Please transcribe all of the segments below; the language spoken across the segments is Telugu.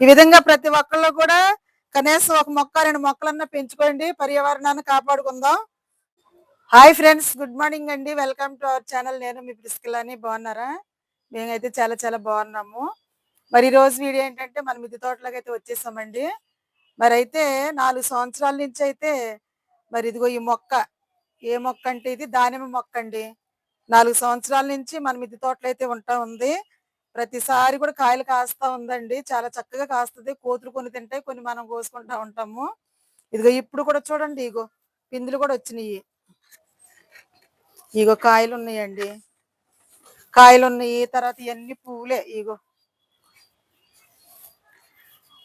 ఈ విధంగా ప్రతి ఒక్కళ్ళు కూడా కనీసం ఒక మొక్క రెండు మొక్కలన్నా పెంచుకోండి. పర్యావరణాన్ని కాపాడుకుందాం. హాయ్ ఫ్రెండ్స్ గుడ్ మార్నింగ్ అండి. వెల్కమ్ టు అవర్ ఛానల్ నేను మీ ప్రిస్కిల్లాని బాగున్నారా? మేమైతే చాలా చాలా బాగున్నాము. మరి ఈ రోజు వీడియో ఏంటంటే మన మిద్దె తోటలోకి అయితే వచ్చేసామండి. మరి అయితే నాలుగు సంవత్సరాల నుంచి అయితే మరి ఇదిగో ఈ మొక్క. ఏ మొక్క అంటే ఇది? దానిమ్మ మొక్క అండి. నాలుగు సంవత్సరాల నుంచి మన మిద్దె తోటలో అయితే ఉంటా ఉంది. ప్రతిసారి కూడా కాయలు కాస్తా ఉందండి. చాలా చక్కగా కాస్తుంది. కోతులు కొన్ని తింటాయి కొన్ని మనం కోసుకుంటా ఉంటాము. ఇదిగో ఇప్పుడు కూడా చూడండి ఇగో పిందులు కూడా వచ్చినాయి. ఇగో కాయలు ఉన్నాయండి. కాయలు ఉన్నాయి. తర్వాత ఇవన్నీ పువ్వులే ఇగో.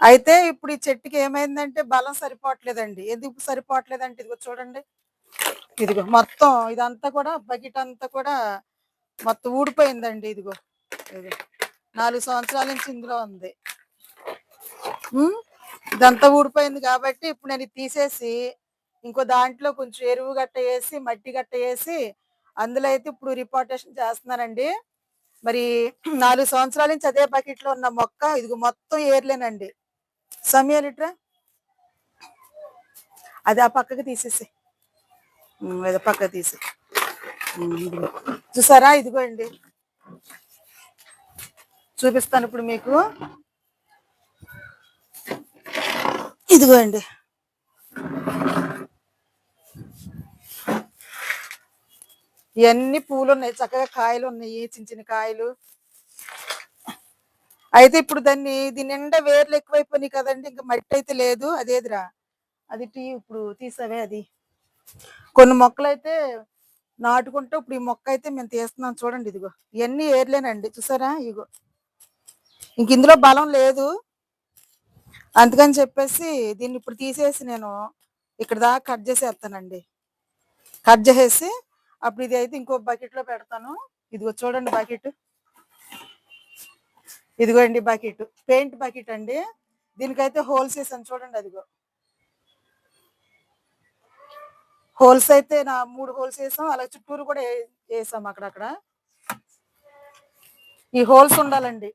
అయితే ఇప్పుడు ఈ చెట్టుకి ఏమైందంటే బలం సరిపోవట్లేదండి. ఎందుకు సరిపోవట్లేదంటే ఇదిగో చూడండి. ఇదిగో మొత్తం ఇదంతా కూడా బకెట్ అంతా కూడా మొత్తం ఊడిపోయిందండి ఇదిగో. ఇదిగో. నాలుగు సంవత్సరాల నుంచి ఇందులో ఉంది. ఉమ్, ఇదంతా ఊడిపోయింది కాబట్టి ఇప్పుడు నేను తీసేసి ఇంకో దాంట్లో కొంచెం ఎరువు గట్ట వేసి మట్టి గట్ట వేసి అందులో అయితే ఇప్పుడు రిపోర్టేషన్ చేస్తున్నానండి. మరి నాలుగు సంవత్సరాల నుంచి అదే బకెట్లో ఉన్న మొక్క ఇదిగో మొత్తం ఏర్లేనండి. సమయ లిటరా? అది ఆ పక్కకి తీసేసి. అది పక్కకి తీసి చూసారా ఇదిగో. అండి చూపిస్తాను ఇప్పుడు మీకు. ఇదిగో అండి ఇవన్నీ పూలు ఉన్నాయి చక్కగా కాయలు ఉన్నాయి చిన్న చిన్న కాయలు. అయితే ఇప్పుడు దాన్ని దీని నిండా వేర్లు ఎక్కువైపోయినాయి కదండి ఇంకా మట్టి అయితే లేదు అదేదిరా? అది టీ ఇప్పుడు తీసావే అది. కొన్ని మొక్కలు అయితే నాటుకుంటే ఇప్పుడు ఈ మొక్క అయితే మేము తీస్తున్నాం చూడండి ఇదిగో. ఇవన్నీ ఏర్లేనండి చూసారా? ఇగో. ఇంక ఇందులో బలం లేదు. అందుకని చెప్పేసి దీన్ని ఇప్పుడు తీసేసి నేను ఇక్కడ దాకా కట్ చేసేస్తానండి కట్ చేసేసి అప్పుడు ఇది అయితే ఇంకో బకెట్లో పెడతాను. ఇదిగో చూడండి బకెట్ ఇదిగో అండి బకెట్ పెయింట్ బకెట్ అండి. దీనికైతే హోల్స్ వేసాను చూడండి అదిగో. హోల్స్ అయితే నా మూడు హోల్స్ వేసాం. అలా చుట్టూరు కూడా వేసాం అక్కడక్కడ. ఈ హోల్స్ ఉండాలండి.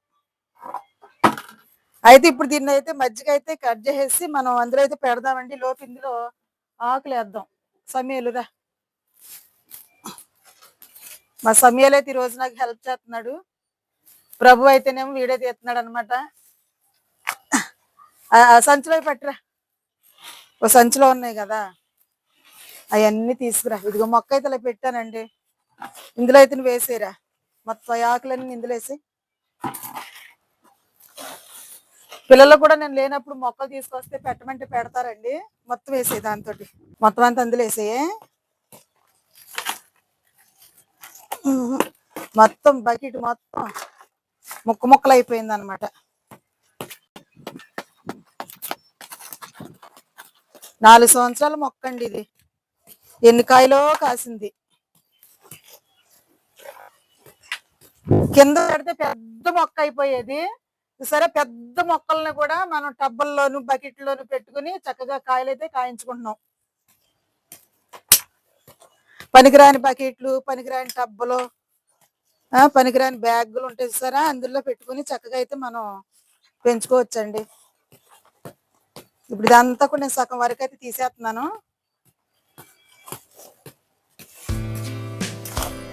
అయితే ఇప్పుడు దీన్ని అయితే మజ్జిగ అయితే కట్ చేసేసి మనం అందులో అయితే పెడదామండి. లోపు ఇందులో ఆకులు వేద్దాం. సమీలురా మా సమయాలు అయితే ఈ రోజు నాకు హెల్ప్ చేస్తున్నాడు. ప్రభు అయితేనేమో వీడియో తీస్తున్నాడు అనమాట సంచిలో పెట్టరా. ఓ సంచిలో ఉన్నాయి కదా. అవన్నీ తీసుకురా. ఇదిగో మొక్క అయితే ఇలా పెట్టానండి. ఇందులో అయితే వేసేరా మొత్తం ఆకులన్నీ ఇందులో వేసి పిల్లలు కూడా నేను లేనప్పుడు మొక్కలు తీసుకొస్తే పెట్టమంటే పెడతారండి. మొత్తం వేసే దాంతో మొత్తం అంతా అందులో వేసేయే. మొత్తం బకెట్ మొత్తం ముక్క ముక్కలు అయిపోయింది అనమాట నాలుగు సంవత్సరాల మొక్క అండి ఇది. ఎన్ని కాయలో కాసింది. కింద పెడితే పెద్ద మొక్క అయిపోయేది. సరే పెద్ద మొక్కల్ని కూడా మనం టబ్బల్లోను బకెట్లోను పెట్టుకుని చక్కగా కాయలు అయితే కాయించుకుంటున్నాం. పనికిరాని బకెట్లు పనికిరాని టబ్బలు పనికిరాని బ్యాగులు ఉంటాయి సరే అందులో పెట్టుకుని చక్కగా అయితే మనం పెంచుకోవచ్చండి. ఇప్పుడు ఇదంతా కూడా నేను సగం వరకు అయితే తీసేస్తున్నాను.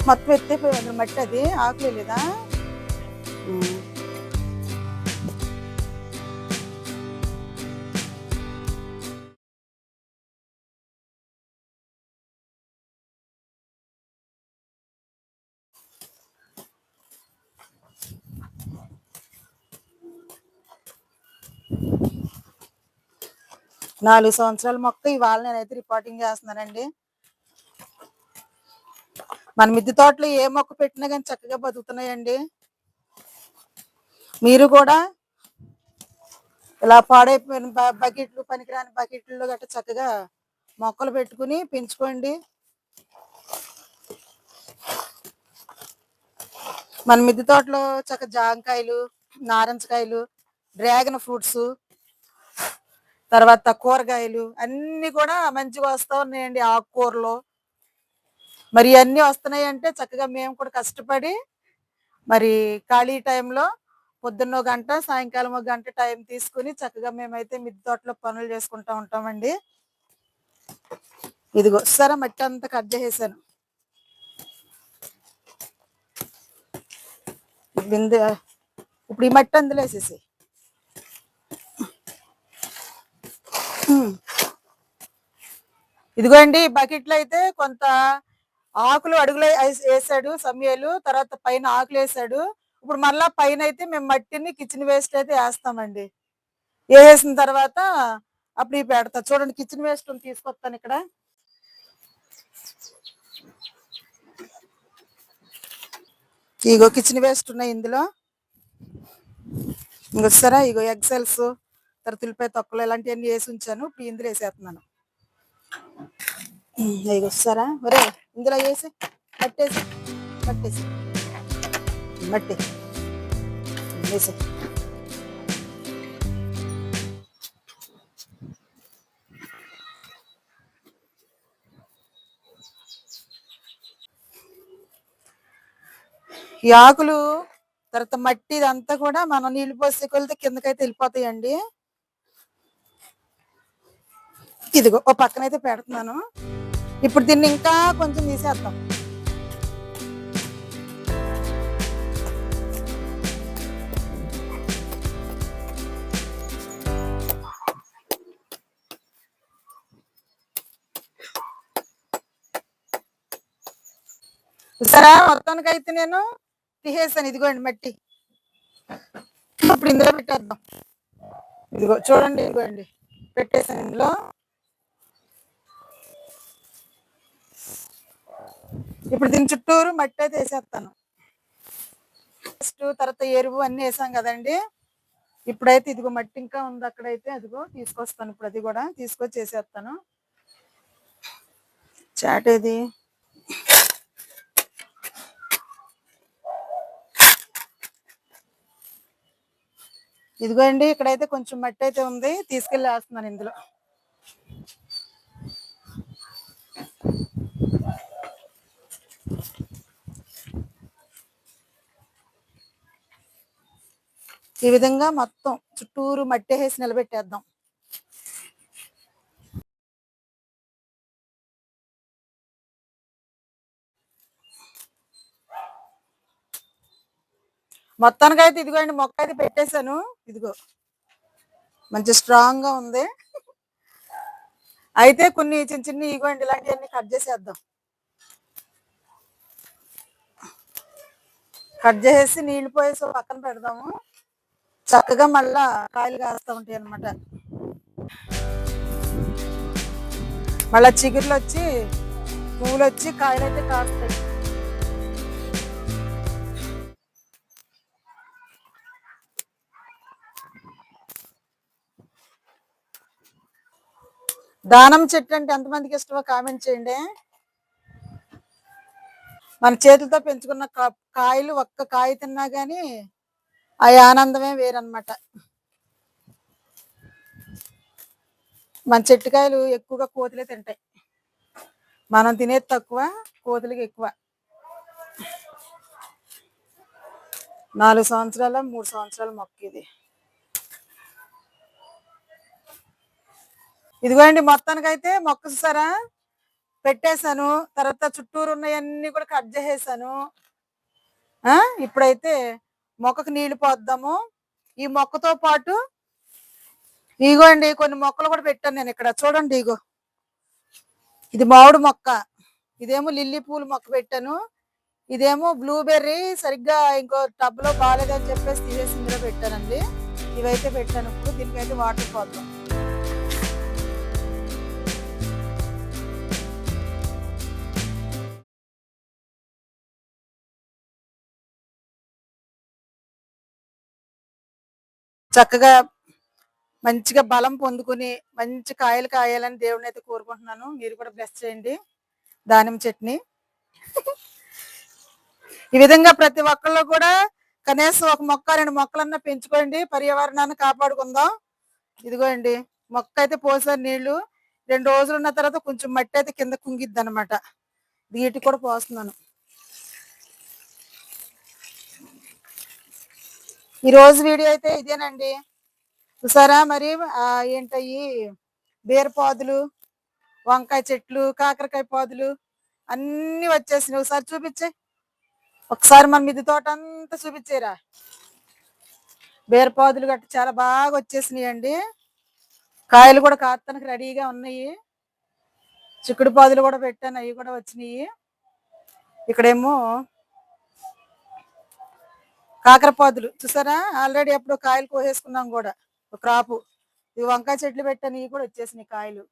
మొత్తం ఎత్తిపోయింది మట్టి అది. ఆకులేదా నాలుగు సంవత్సరాల మొక్క ఇవాళ నేనైతే రిపోర్టింగ్ చేస్తున్నానండి. మన మిద్దె తోటలో ఏ మొక్క పెట్టినా కానీ చక్కగా బతుకుతున్నాయండి. మీరు కూడా ఇలా పాడైపోయిన బ- బకెట్లు పనికిరాని బకెట్లు గట్రా చక్కగా మొక్కలు పెట్టుకుని పెంచుకోండి. మన మిద్దె తోటలో చక్క జాంకాయలు నారింజకాయలు డ్రాగన్ ఫ్రూట్స్ తర్వాత కూరగాయలు అన్ని కూడా మంచిగా వస్తూ ఉన్నాయండి ఆకుకూరలు. మరి అన్నీ వస్తున్నాయి అంటే చక్కగా మేము కూడా కష్టపడి మరి ఖాళీ టైంలో పొద్దున్న ఒక గంట సాయంకాలం ఒక గంట టైం తీసుకుని చక్కగా మేమైతే మిద్దె తోటలో పనులు చేసుకుంటా ఉంటామండి. ఇదిగో సరే మట్టి అంతా కట్ చేసేసాను. బిందె ఇప్పుడు ఈ మట్టి అందులో వేసేసి ఇదిగోండి ఈ బకెట్లో అయితే కొంత ఆకులు అడుగులు వేసాడు సమయాలు తర్వాత పైన ఆకులు వేసాడు. ఇప్పుడు మళ్ళా పైన అయితే మేము మట్టిని కిచెన్ వేస్ట్ అయితే వేస్తామండి. వేసేసిన తర్వాత అప్పుడు ఇవి పెడతా. చూడండి కిచెన్ వేస్ట్ తీసుకొస్తాను ఇక్కడ. ఇగో కిచెన్ వేస్ట్ ఉన్నాయి ఇందులో. ఇంకొస్తారా ఇగో ఎగ్సెల్స్ తర్వాత ఉల్లిపాయ తొక్కలు ఇలాంటివన్నీ వేసి ఉంచాను. ఇప్పుడు ఇందులో వేసేస్తున్నాను. వస్తారా ఒరే ఇందులో వేసి పట్టేసి పట్టేసి మట్టి వేసి. ఈ ఆకులు తర్వాత మట్టి ఇదంతా కూడా మనం నీళ్ళు పోసే కొలితే కిందకైతే వెళ్ళిపోతాయండి. ఇదిగో ఓ పక్కన అయితే పెడుతున్నాను. ఇప్పుడు దీన్ని ఇంకా కొంచెం తీసేద్దాం. సరే మొత్తానికి అయితే నేను తీసేసాను. ఇదిగోండి మట్టి. ఇప్పుడు ఇందులో పెట్టేద్దాం. ఇదిగో చూడండి ఇదిగోండి. పెట్టేసాను ఇందులో. ఇప్పుడు దీని చుట్టూరు మట్టి అయితే వేసేస్తాను. ఫస్ట్ తర్వాత ఎరువు అన్ని వేసాం కదండి. ఇప్పుడైతే ఇదిగో మట్టి ఇంకా ఉంది అక్కడైతే. అదిగో తీసుకొస్తాను ఇప్పుడు అది కూడా. తీసుకొచ్చి వేసేస్తాను. చాట్ ఇదిగో అండి ఇక్కడైతే కొంచెం మట్టి అయితే ఉంది. తీసుకెళ్ళి వేస్తున్నాను ఇందులో. ఈ విధంగా మొత్తం చుట్టూరు మట్టి వేసి నిలబెట్టేద్దాం. మొత్తానికి అయితే ఇదిగోండి మొక్క అయితే పెట్టేశాను. ఇదిగో మంచి స్ట్రాంగ్గా ఉంది. అయితే కొన్ని చిన్న చిన్న ఇగోండి ఇలాంటివన్నీ కట్ చేసేద్దాం. కట్ చేసేసి నీళ్ళు పోయేసి పక్కన పెడదాము. చక్కగా మళ్ళా కాయలు కాస్తూ ఉంటాయి అన్నమాట. మళ్ళా చిగుర్లు వచ్చి పువ్వులు వచ్చి కాయలు అయితే కాస్తాయి. దానం చెట్టు అంటే ఎంతమందికి ఇష్టమో కామెంట్ చేయండి. మన చేతులతో పెంచుకున్న కా- కాయలు ఒక్క కాయ తిన్నా కానీ ఆ ఆనందమే వేరన్నమాట. మన చెట్టుకాయలు ఎక్కువగా కోతులే తింటాయి. మనం తినేది తక్కువ కోతులకి ఎక్కువ. నాలుగు సంవత్సరాల మూడు సంవత్సరాల మొక్క ఇది. ఇదిగోండి మొత్తానికైతే మొక్క చూసారా పెట్టేశాను. తర్వాత చుట్టూరు ఉన్నవన్నీ కూడా కట్ చేసేసాను. ఇప్పుడైతే మొక్కకు నీళ్ళు పోద్దాము. ఈ మొక్కతో పాటు ఇగో అండి కొన్ని మొక్కలు కూడా పెట్టాను నేను ఇక్కడ. చూడండి ఇగో. ఇది మామిడి మొక్క. ఇదేమో లిల్లీ పూల మొక్క పెట్టాను. ఇదేమో బ్లూబెర్రీ సరిగ్గా ఇంకో టబ్లో బాగాలేదని చెప్పేసి తీసేసి ఇందులో పెట్టానండి. ఇవైతే పెట్టాను. ఇప్పుడు దీనికైతే వాటర్ పోద్దాం. చక్కగా మంచిగా బలం పొందుకుని మంచి కాయలు కాయాలని దేవుడిని అయితే కోరుకుంటున్నాను. మీరు కూడా బ్లెస్ చేయండి. దానిమ్మ చట్నీ. ఈ విధంగా ప్రతి ఒక్కళ్ళు కూడా కనీసం ఒక మొక్క రెండు మొక్కలన్నా పెంచుకోండి. పర్యావరణాన్ని కాపాడుకుందాం. ఇదిగోండి మొక్క అయితే పోసారు నీళ్ళు. రెండు రోజులు ఉన్న తర్వాత కొంచెం మట్టి అయితే కింద కుంగిద్ది అనమాట వీటికి కూడా పోస్తున్నాను. ఈ రోజు వీడియో అయితే ఇదేనండి. చూసారా మరి? ఏంటయ్యి? బీరపాదులు వంకాయ చెట్లు కాకరకాయ పాదులు అన్ని వచ్చేసినాయి. ఒకసారి చూపించే. ఒకసారి మన మిద్ది తోట అంతా చూపించేరా. బీరపాదులు గట్ట చాలా బాగా వచ్చేసినాయి అండి కాయలు కూడా కాస్తానికి రెడీగా ఉన్నాయి. చిక్కుడు పాదులు కూడా పెట్టాను. అవి కూడా వచ్చినాయి. ఇక్కడేమో కాకరపాదులు చూసారా? ఆల్రెడీ ఎప్పుడు కాయలు కోసేసుకున్నాం కూడా. ఒక క్రాపు. ఇవి వంకాయ చెట్లు పెట్టాను ఇవి కూడా వచ్చేసినాయి కాయలు.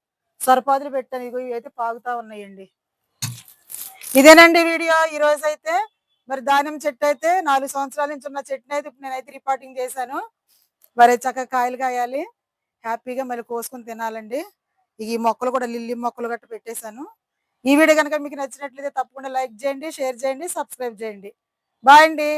సొరపాదులు పెట్టాను ఇవి ఇవి అయితే పాగుతా ఉన్నాయండి. ఇదేనండి వీడియో. ఈ రోజు అయితే మరి దానిమ్మ చెట్టు అయితే నాలుగు సంవత్సరాల నుంచి ఉన్న చెట్టుని అయితే ఇప్పుడు నేనైతే రిపోర్టింగ్ చేశాను. మరి చక్కగా కాయలు కాయాలి. హ్యాపీగా మళ్ళీ కోసుకొని తినాలండి. ఈ మొక్కలు కూడా లిల్లీ మొక్కలు గట్ట పెట్టేశాను. ఈ వీడియో కనుక మీకు నచ్చినట్లయితే తప్పకుండా లైక్ చేయండి షేర్ చేయండి సబ్స్క్రైబ్ చేయండి. బాయ్ అండి.